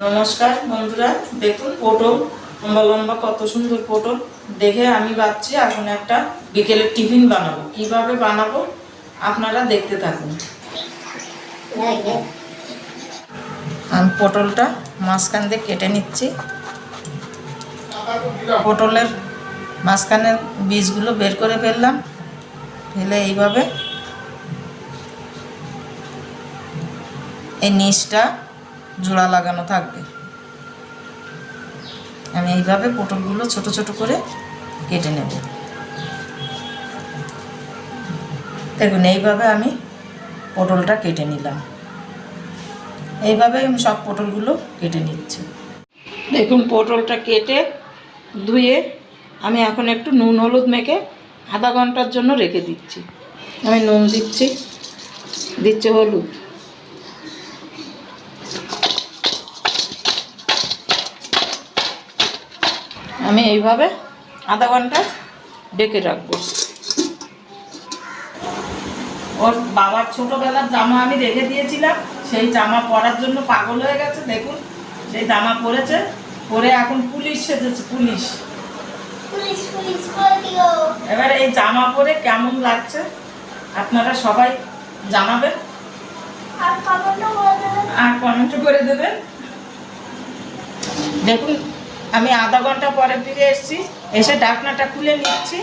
নমস্কার বন্ধুরা, দেখুন পটল, লম্বা লম্বা কত সুন্দর পটল। দেখে আমি ভাবছি এখন একটা বিকেলের টিফিন বানাবো। কীভাবে বানাবো আপনারা দেখতে থাকুন। আমি পটলটা মাঝখান দিয়ে কেটে নিচ্ছি। পটলের মাঝখানের বীজগুলো বের করে ফেললাম। ফেলে এইভাবে এই নিচটা জোড়া লাগানো থাকবে। আমি এইভাবে পটলগুলো ছোট ছোট করে কেটে নেব। দেখুন, এইভাবে আমি পটলটা কেটে নিলাম। এইভাবে আমি সব পটলগুলো কেটে নিচ্ছি। দেখুন, পটলটা কেটে ধুয়ে আমি এখন একটু নুন হলুদ মেখে আধা ঘণ্টার জন্য রেখে দিচ্ছি। আমি নুন দিচ্ছি দিচ্ছি হলুদ। আমি এইভাবে আধা ঘণ্টা ডেকে রাখব। ওর বাবার ছোটবেলার জামা আমি রেখে দিয়েছিলাম সেই জামা পরার জন্য পাগল হয়ে গেছে দেখুন সেই জামা পরেছে পরে এখন পুলিশ সেজেছে পুলিশ। এবার এই জামা পরে কেমন লাগছে? আপনারা সবাই জানাবেন। আর কমেন্টও আর কমেন্ট করে দেবেন। দেখুন আমি আধা ঘণ্টা পরে ফিরে এসেছি, এসে ডাকনাটা খুলে নিচ্ছি।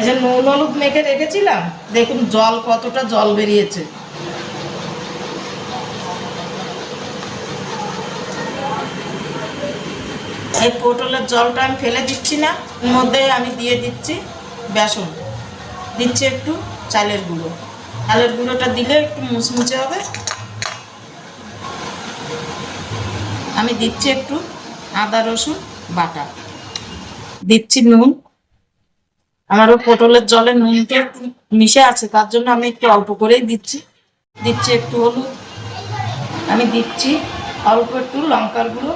এসে নুন হলুদ মেখে রেখেছিলাম, দেখুন জল কতটা জল বেরিয়েছে। এই পটলের জলটা আমি ফেলে দিচ্ছি না মধ্যে আমি দিয়ে দিচ্ছি বেসন। দিচ্ছি একটু চালের গুঁড়ো। চালের গুঁড়োটা দিলে একটু মুচমুচে হবে। আমি দিচ্ছি একটু আদা রসুন। বাটা। দিচ্ছি নুন। আমারও পটলের জলে নুনটা মিশে আছে, তার জন্য আমি একটু অল্প করেই দিচ্ছি। দিচ্ছি একটু হলুদ। আমি দিচ্ছি অল্প একটু লঙ্কার গুঁড়ো।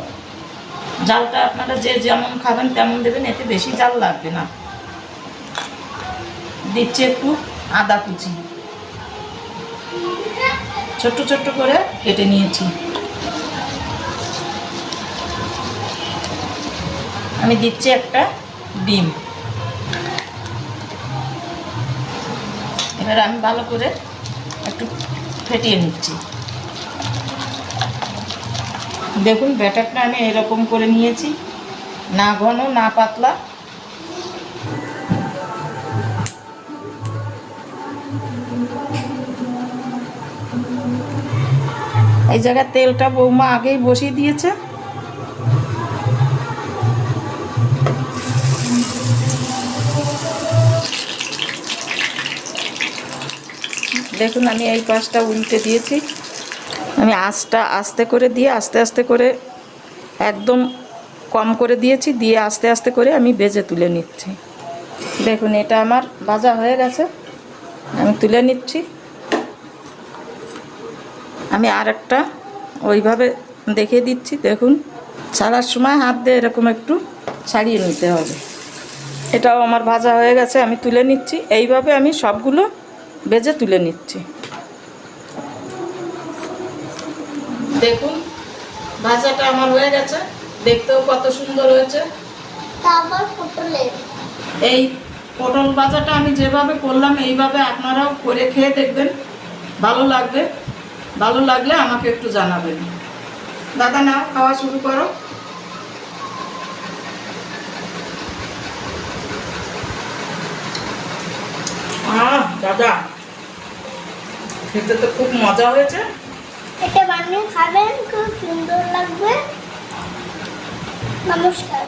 জালটা আপনারা যে যেমন খাবেন তেমন দেবেন, এতে বেশি জাল লাগবে না। দিচ্ছি একটু আদা কুচি। ছোট্ট ছোট্ট করে কেটে নিয়েছি। আমি দিচ্ছি একটা ডিম। এবার আমি ভালো করে একটু ফেটিয়ে নিচ্ছি। দেখুন, ব্যাটারটা আমি এরকম করে নিয়েছি, না ঘন, না পাতলা। এই জায়গায় তেলটা বৌমা আগেই বসিয়ে দিয়েছে। দেখুন, আমি এই পাশটা উল্টে দিয়েছি। আমি আঁচটা আস্তে করে দিয়ে, আস্তে আস্তে করে একদম কম করে দিয়েছি, দিয়ে আস্তে আস্তে করে আমি বেজে তুলে নিচ্ছি। দেখুন, এটা আমার ভাজা হয়ে গেছে। আমি তুলে নিচ্ছি। আমি আর একটা ওইভাবে দেখিয়ে দিচ্ছি। দেখুন, ছাড়ার সময় হাত দিয়ে এরকম একটু ছাড়িয়ে নিতে হবে। এটাও আমার ভাজা হয়ে গেছে, আমি তুলে নিচ্ছি। এইভাবে আমি সবগুলো বেজে তুলে নিচ্ছি। দেখুন ভাজাটা আমার হয়ে গেছে। দেখতেও কত সুন্দর হয়েছে। তারপর পটলের এই পটল ভাজাটা আমি যেভাবে করলাম এইভাবে আপনারাও করে খেয়ে দেখবেন। ভালো লাগবে। ভালো লাগলে আমাকে একটু জানাবেন। দাদা নাও খাওয়া শুরু করো। দাদা। খেতে তো খুব মজা হয়েছে। এটা বানিয়ে খাবেন খুব সুন্দর লাগবে। নমস্কার।